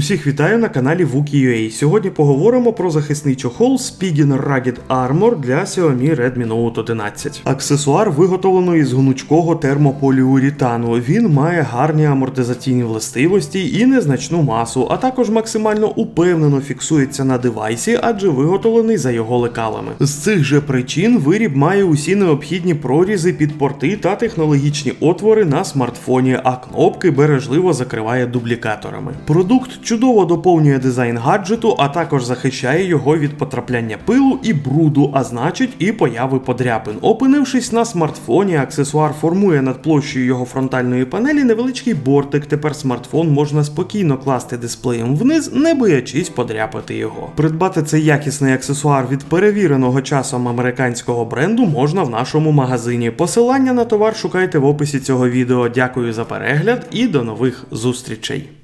Усіх вітаю на каналі Wookie.ua. Сьогодні поговоримо про захисний чохол Spigen Rugged Armor для Xiaomi Redmi Note 11. Аксесуар виготовлено із гнучкого термополіуретану. Він має гарні амортизаційні властивості і незначну масу, а також максимально упевнено фіксується на девайсі, адже виготовлений за його лекалами. З цих же причин виріб має усі необхідні прорізи під порти та технологічні отвори на смартфоні, а кнопки бережливо закриває дублікаторами. Продукт чудово доповнює дизайн гаджету, а також захищає його від потрапляння пилу і бруду, а значить і появи подряпин. Опинившись на смартфоні, аксесуар формує над площею його фронтальної панелі невеличкий бортик. Тепер смартфон можна спокійно класти дисплеєм вниз, не боячись подряпати його. Придбати цей якісний аксесуар від перевіреного часом американського бренду можна в нашому магазині. Посилання на товар шукайте в описі цього відео. Дякую за перегляд і до нових зустрічей.